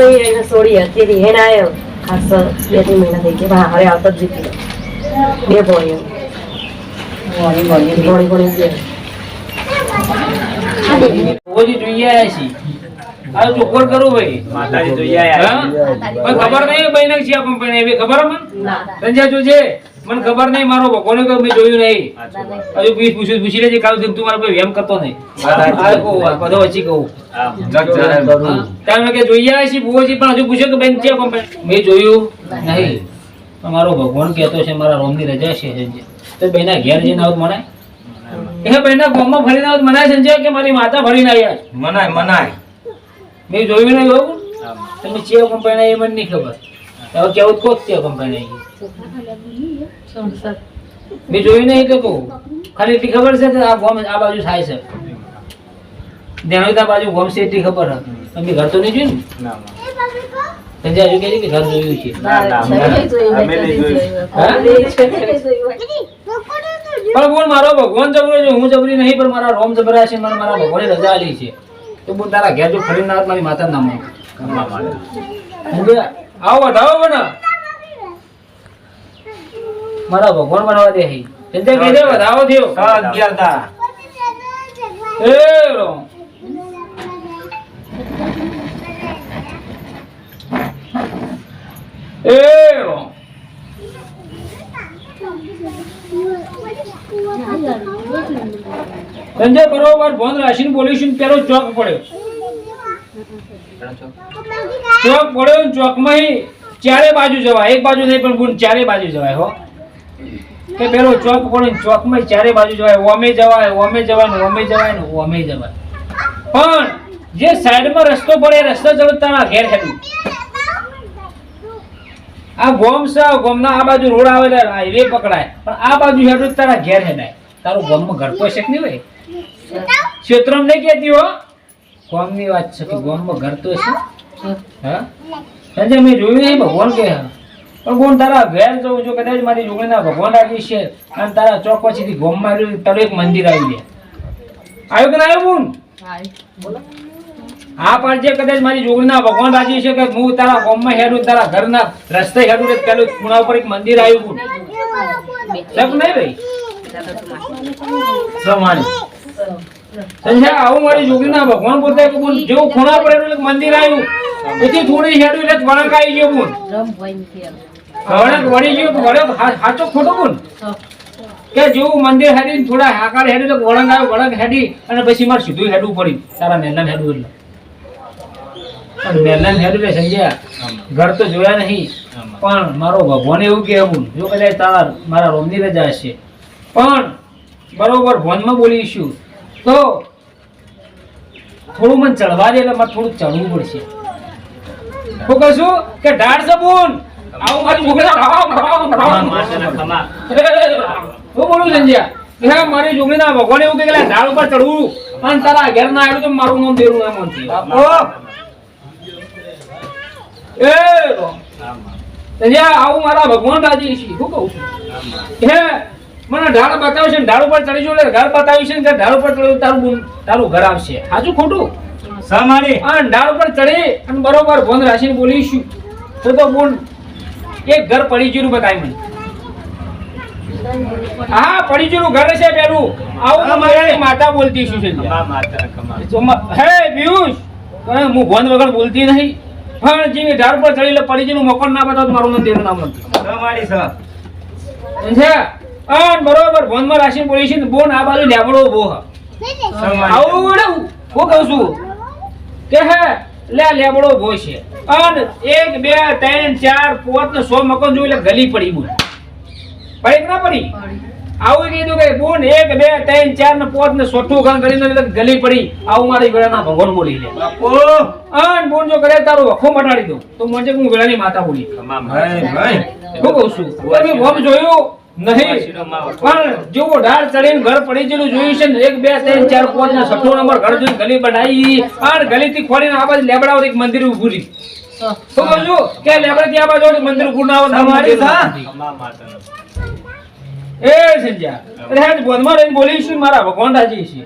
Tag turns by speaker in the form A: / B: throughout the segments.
A: ભાઈ એને છોડી હતી એને આવ્યો ખાસ બે ત્રણ મહિના થઈ ગયા. હા હવે આવતો જ જીતી બે ગયા
B: ખબર નહીં ખબર મને
A: ના.
B: જો છે? મને ખબર નહીં મારો ભગવાન કહ્યું મેં જોયું નહીં. હજુ પૂછ પૂછ્યું પૂછી લેજે કાલ તું મારા કોઈ વેમ કરતો નહીં. કહું બધો વચ્ચે કહું. તમે કે જોઈ આવ્યા છીએ ભુવોજી પણ હજુ પૂછ્યું કે બેન છે મેં જોયું નહીં. પણ મારો ભગવાન કહેતો છે મારા રોમની રજા છે તો બેના ઘેર જઈને આવત મનાય? એ બેના ગામમાં ફરીને આવું મનાય સંજય કે મારી માતા ફરીને આવ્યા
C: મનાય મનાય.
B: મેં જોયું નહીં બહુ તમે ચિયા કંપની એ મને નહીં ખબર. હવે કેવું કોક ચિયા કંપની મેં જોયું નહીં કે કહું. ખાલી એટલી ખબર છે કે આ ગોમ આ બાજુ થાય છે. દેણોતા બાજુ ગોમ છે એટલી ખબર હતી. તમે ઘર તો નહીં જોયું
C: ને?
B: સંજય હજુ છે કે ઘર જોયું છે.
C: ના, ના, અમે નહીં જોયું.
B: પણ બોલ મારો ભગવાન જબરો છે હું જબરી નહીં પણ મારા રોમ જબરા છે મને મારા ભગવાને રજા આલી છે. તો બોલ તારા ઘેર જો ફરી ના મારી માતા નામ
C: ખમા માટે.
B: આવો વધાવો બના મારા ભગવાન બનવા દે હી. સંજય કહી દે વધાવો થયો.
C: કા અગિયાર તા
B: એ રોમ. એ રોમ. સંજય બરોબર ફોન રાખીને બોલીશું પેલો ચોક પડ્યો. ચોક પડ્યો ને ચોકમાં ચારે બાજુ જવાય. એક બાજુ નહીં પણ ગુણ ચારે બાજુ જવાય હો. કે પેલો ચોક પડ્યો ને ચોકમાં ચારે બાજુ જવાય. ઓમે જવાય ઓમે જવાય ને ઓમે જવાય ને ઓમે જવાય. પણ જે સાઈડમાં રસ્તો પડે એ રસ્તો ચડો તારા ઘેર હેડું. આ ગોમ છે ગોમ ગોમના આ બાજુ રોડ આવે હાઈવે પકડાય. પણ આ બાજુ હેડું તારા ઘેર હેડાય. તારું ગોમમાં ઘર કોઈ શક નહીં હોય ક્ષેત્રમ નહીં કહેતી હો. ગોમની વાત છે કે ગોમમાં ઘર તો છે? હા. સંજય મેં જોયું નહીં ભગવાન કે હા. પણ ગોન તારા ઘેર જવું જો કદાચ મારી જોગણીના ભગવાન રાખી છે. અને તારા ચોક પછીથી ગોમમાં આવ્યું તારું એક મંદિર આવી જાય. આવ્યું કે ના આવ્યું બોન હા પણ જે કદાચ મારી જોગણીના ભગવાન રાજી છે કે હું તારા ગોમમાં હેડું તારા ઘરના રસ્તે હેડું પેલું ખૂણા ઉપર એક મંદિર આવ્યું બોન શક નહીં ભાઈ.
C: સ માણી.
B: આવું મારી જોગીના ભગવાન બોલ, જેવું ખૂણા પડે એટલે મંદિર આવ્યું. પછી થોડી હેડું એટલે વળંક આવી ગયો, બોલ. વળંક વળી ગયો વળક સાચો ખોટો, બોલ? કે જેવું મંદિર હેડી થોડા આકાર હેડી તો વળંગ આવ્યો વળંગ હેડી, અને પછી મારે સીધું હેડું પડી તારા મેલન હેડું એટલે. પણ મેલન હેડું એટલે સંજય ઘર તો જોયા નહીં. પણ મારો ભગવાન એવું કહેવું જો કદાચ તારા, મારા રોમની રજા હશે. પણ બરોબર ભવનમાં બોલીશું. તો થોડું મને ચડવા દે એટલે મારે થોડું ચડવું પડશે. હું કશું કે ઢાળ છે આવું મારી. હું બોલું સંજ્યા કે હા મારી છોકરીના એવું કે ઢાળ ઉપર ચડવું. અને તારા ઘેર ના આવ્યું તો મારું નામ દેરું નામ એ. સંજ્યા આવું મારા ભગવાન રાજી છે. શું કહું છું. હે મને ઢાળ બતાવ્યું છે ને ઢાળ ઉપર ચડી એટલે ઘર બતાવ્યું છે ને કે ઢાળ ઉપર ચડ્યું તારું તારું ઘર આવશે. હાજુ ખોટું?
C: સ માણી.
B: ઢાળ ઉપર ચડી અને બરોબર ભોન રાશિને બોલીશું. તો તો બોન એક ઘર પડી ગયેલું બતાવી મને. હા પડી ગયેલું ઘર છે પેલું. આવું મારી માતા બોલતી શું છે હે પિયુષ! હું ભોન વગર બોલતી નહીં. પણ જે ઢાળ પર ચડી એટલે પડી ગયેલું મકાન ના બતાવ મારું નામ તેનું નામ નથી? અને બરોબર ભોનમાં રાશિ બોલી છે ને બોન આ બાજુ લેબડો ઊભો હ.
C: સ
B: આવું વડે હું કહું છું કે હે લે લેબડો ઊભો છે. અન એક બે ત્રણ ચાર પાંચ ને સો મકાન જોઈ એટલે ગલી પડી બોલ. પડી ના પડી? આવું કીધું કે બોન એક બે ત્રણ ચાર ને પાંચ ને સોઠું ખાન કરીને એટલે ગલી પડી. આવું મારી વેળાના ભગવાન બોલી લે. અન બોન જો કરે તારો વખો મટાડી દઉં. તો મને હું વેળાની માતા બોલી.
C: ખમા ભાઈ ભાઈ.
B: શું કહું છું તમે ભોમ જોયું? નહીં. પણ જેવો ઢાળ ચડીને ઘર પડી જેલું જોયું છે ને એક બે ત્રણ ચાર પાંચ ને છઠ્ઠો નંબર ઘર જોઈને ગલી બનાવી. અને ગલી થી ખોડીને આ બાજુ લેબડા એક મંદિર ઉભું રહી તો કહું કે લેબડા ત્યાં બાજુ મંદિર ઉભું ના આવે. એ સંજ્યા અરે હેડ બોધમાં રહીને બોલીશું છું મારા ભગવાન રાજી છે.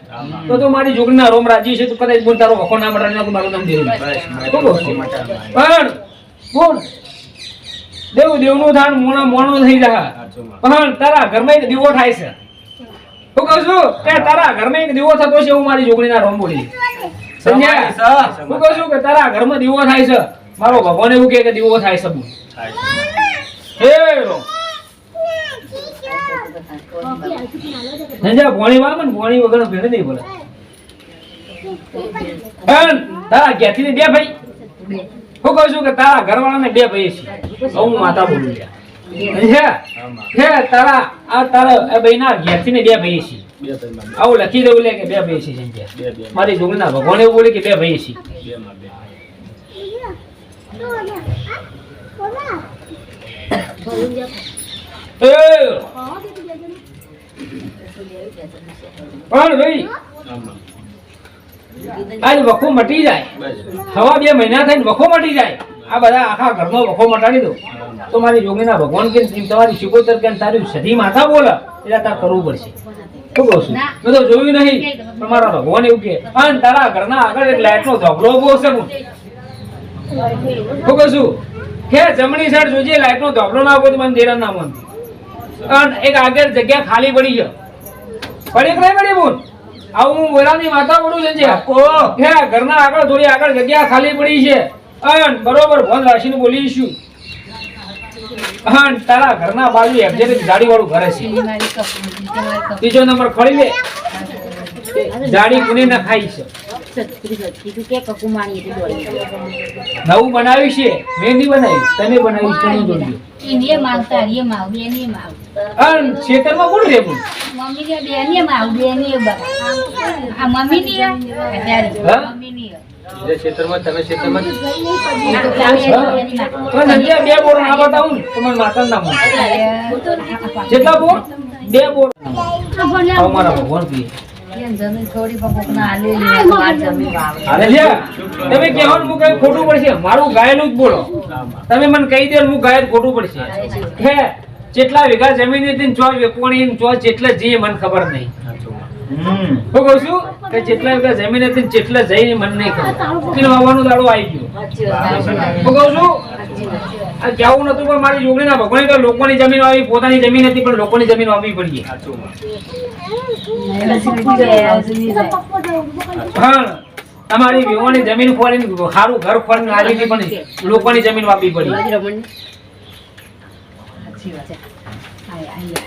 B: તો તું મારી જોગણીના રોમ રાજી છે તું કદાચ બોલ તારો ભગવાન ના મટાડી નાખું મારું નામ દેવું? પણ બોલ. દેવું દેવનું ધાન મોણા મોણું થઈ
C: જાય.
B: પણ તારા ઘરમાં એક દીવો થાય છે. હું કહું છું કે તારા ઘરમાં એક દીવો થતો છે હું મારી જોગણીના રોમ બોલી હું કહું છું કે તારા ઘરમાં દીવો થાય છે. મારો ભગવાન એવું કહે કે દીવો થાય છે. બોલ. હે રો સંજ્યા ભોણી વાળા ને ભોણી વગર ભેડે નહીં બોલે તારા ઘેરથી બે ભાઈ. હું કહું છું કે તારા ઘરવાળાને બે ભાઈ છે હું માતા બોલું છું. તારા આ તારા ભાઈ ઘેરથી ને બે ભાઈ છે. આવું લખી દઉં લે કે બે ભાઈ છે સંજ્યા
C: બે બે.
B: મારી જોગના ભગવાન એવું બોલે કે બે ભાઈ છે એ પણ ભાઈ
C: આમાં.
B: આજ વખો મટી જાય. હવા બે મહિના થઈને વખો મટી જાય. આ બધા આખા ઘરનો વખો મટાડી દો. તો મારી જોગીના ભગવાન કે તમારી શિકોતર કે તારી સધી માથા બોલે એટલે તાર કરવું પડશે. શું કહું છું? મેં તો જોયું નહીં. પણ મારા ભગવાન એવું કે અને તારા ઘરના આગળ એક લાઈટનો ધોબલો ઊભો હશે હું શું કહું છું? કે જમણી સાઈડ જોજે લાઈટનો ધોબલો ના ઊભો તો મને દેરા ના મન. અને એક આગળ જગ્યા ખાલી પડી છે. પડી કે નહીં પડી બોલ? આવું હું વેરાની માતા પડું છે હે ઘરના આગળ થોડી આગળ જગ્યા ખાલી પડી છે. અન બરોબર ફોન રાખીને બોલીશું. અન તારા ઘરના બાજુ એક્ઝેક્ટ ગાડી વાળું ઘરે છે. ત્રીજો નંબર ખોલી લે જાડી કુને ના ખાઈ છે. નવું બનાવ્યું છે. મેં નહીં બનાવ્યું તમે બનાવ્યું છે તમે જોડજો
D: એને માવતા એ માવ બેને માવ
B: અન ખેતરમાં કોણ રે બોલ
D: મમ્મી કે બેને માવ બેને આ મમ્મી ની મમ્મી ની
C: જે ક્ષેત્રમાં તમે ક્ષેત્રમાં
B: પણ સંજય બે બોર ના બતાવું ને માતા ના જેટલા બોર? બે બોર. અમારા ભગવાન પીએ
D: થોડી
B: તમે કહેવાનું હું કઈ ખોટું પડશે? મારું ગાયેલું જ બોલો. તમે મને કહી દે હું ગાયલ ખોટું પડશે. હે જેટલા વીઘા જમીન હતી ચો વેપોણી ને ચો જેટલા જઈએ મને ખબર નહીં.
C: સાચું
B: હું કહું છું કે જેટલા વીઘા જમીન હતી જેટલા જઈને મને નહીં ખબર. એટલે વાવવાનું દાડો આવી ગયો. હું કહું છું આ કહેવું નતું પણ મારી જોગણીના ભગવાન કે લોકોની જમીન વાવી પોતાની જમીન હતી પણ લોકોની જમીન આવી પડી. હા તમારી વિહોણી જમીન ખોરીને સારું ઘર ખોરીને આવી પણ લોકોની જમીન વાપી પડી.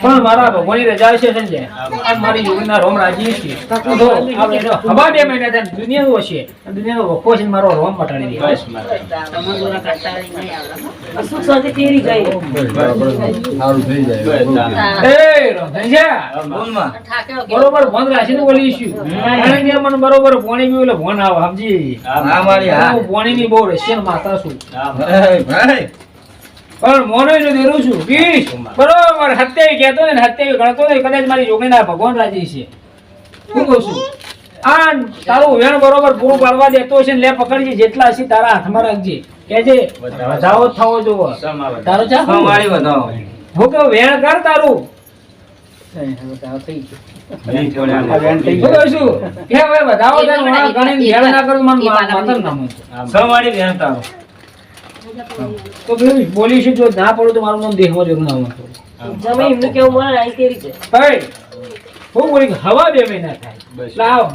B: પણ મારા ભગવાનની રજા છે સંજય આ મારી યોગીના રોમ રાજી છે તો આપણે હવા બે મહિના થયા દુનિયાનું હશે દુનિયાનો વખો છે મારો રોમ મટાડી દીધો
C: બસ મારે.
A: સુખ શાંતિ તેરી જાય
E: સારું થઈ જાય.
B: એ રોમ
C: બોલમાં.
B: બરોબર બંધ રાખીને બોલીશું અને કે મને બરોબર ભોણી બી એટલે ભોન આવે સમજી?
C: હા
E: મારી હા.
B: હું. ભોણીની બહુ રશિયન માતા છું.
E: ભાઈ ભાઈ.
B: પણ મોનો એનો દેરું છું. વીસ બરોબર હત્યાવી કહેતો ને હત્યાવી ગણતો ને કદાચ મારી જોગણીના ભગવાન રાજી છે. શું કહું છું આ તારું વેણ બરોબર પૂરું પાડવા દેતો છે લે પકડજે જેટલા હશે તારા હાથમાં રાખજે. કેજે વધાવો થવો. જોવો. તારો ચા
E: અમારી વધાવો
B: હું કે વેણ કર તારું. વધાવો ગણીને વેણ ના કરું મને માતમ ના
C: આમાં.
E: સવારી બેન તારો.
B: તો ભાઈ બોલીશું જો ના પડું તો મારું નામ દેહમાં જરૂર ના હોય
A: જમે એમનું કેવું મને અહીં તેરી છે?
B: ભાઈ હું બોલી કે હવા બે મહિના થાય.
C: બસ.
B: લાવ.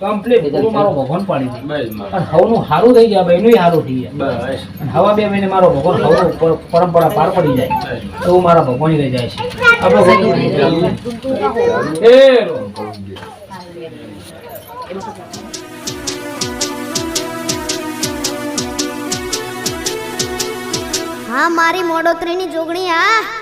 B: કમ્પ્લીટ પૂરું મારો ભગવાન પાડી દે
C: બસ
B: અને હવનું સારું થઈ ગયા બહેનું સારું થઈ ગયા. હવા બે મહિને મારો ભગવાન હવનું પરંપરા પાર પડી જાય. તો હું મારા ભગવાન રહી જાય છે. આપણે એ.
F: હા મારી મોડોતરીની જોગણી આ